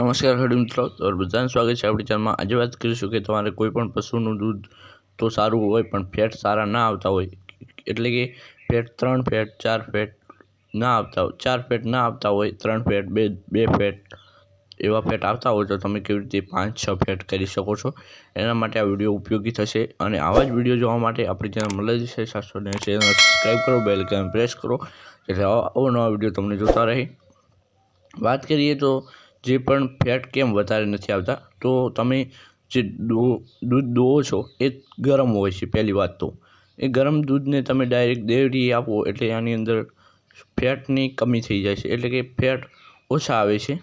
નમસ્કાર, ખેડૂત મિત્રો. તો બધાને સ્વાગત છે આપણી ચેનલમાં. આજે વાત કરીશું કે તમારે કોઈ પણ પશુનું દૂધ તો સારું હોય, પણ ફેટ સારા ના આવતા હોય. એટલે કે ફેટ ત્રણ ફેટ, ચાર ફેટ ના આવતા હોય. ચાર ફેટ ના આવતા હોય, ત્રણ ફેટ, બે બે ફેટ એવા ફેટ આવતા હોય, તો તમે કેવી રીતે પાંચ, છ ફેટ કરી શકો છો? એના માટે આ વીડિયો ઉપયોગી થશે. અને આવા જ વીડિયો જોવા માટે આપણી ચેનલ મળે છે સાતસો ને ચેનલ સબસ્ક્રાઈબ કરો બેલ આઇકન પ્રેસ કરો. એટલે આવા અવનવા વીડિયો તમને જોતા રહે. વાત કરીએ તો જે પણ ફેટ કેમ વધારે નથી આવતા, તો તમે જે દૂધ દોવો છો એ ગરમ હોય છે, પહેલી વાત તો. એ ગરમ દૂધને તમે ડાયરેક્ટ ડેરી આપો એટલે આની અંદર ફેટની કમી થઈ જાય છે, એટલે કે ફેટ ઓછા આવે છે.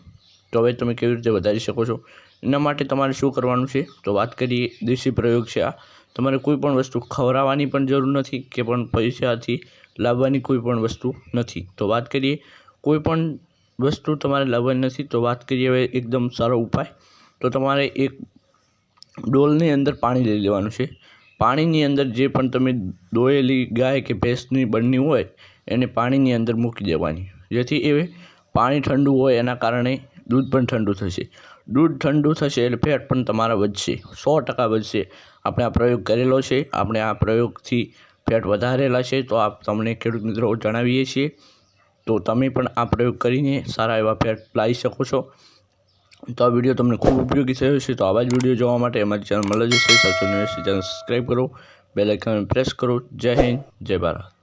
તો હવે તમે કેવી રીતે વધારી શકો છો? એના માટે તમારે શું કરવાનું છે? તો વાત કરીએ દેશી પ્રયોગ છે આ. તમારે કોઈ પણ વસ્તુ ખવડાવવાની પણ જરૂર નથી કે પણ પૈસાથી લાવવાની કોઈ પણ વસ્તુ નથી. તો વાત કરીએ કોઈ પણ વસ્તુ તમારે લાવવાની નથી, તો વાત કરીએ હવે એકદમ સારો ઉપાય. તો તમારે એક ડોલની અંદર પાણી લઈ લેવાનું છે. પાણીની અંદર જે પણ તમે દોયેલી ગાય કે ભેંસની બળની હોય, એને પાણીની અંદર મૂકી દેવાની. જેથી એ પાણી ઠંડુ હોય, એના કારણે દૂધ પણ ઠંડુ થશે. દૂધ ઠંડુ થશે એટલે ફેટ પણ તમારા વધશે. સો ટકા વધશે. આપણે આ પ્રયોગ કરેલો છે. આપણે આ પ્રયોગથી ફેટ વધારેલા છે. તો આપ તમને ખેડૂત મિત્રો જણાવીએ છીએ તો તમે પણ આ પ્રયોગ કરીને સારા એવા ફેટ લાવી શકો છો. તો આ વીડિયો તમને ખૂબ ઉપયોગી થયો છે તો આવા જ વીડિયો જોવા માટે અમારી ચેનલ મળે છે સબસ્ક્રાઈબ કરો, બેલ આઇકન પ્રેસ કરો. જય હિન્દ, જય ભારત.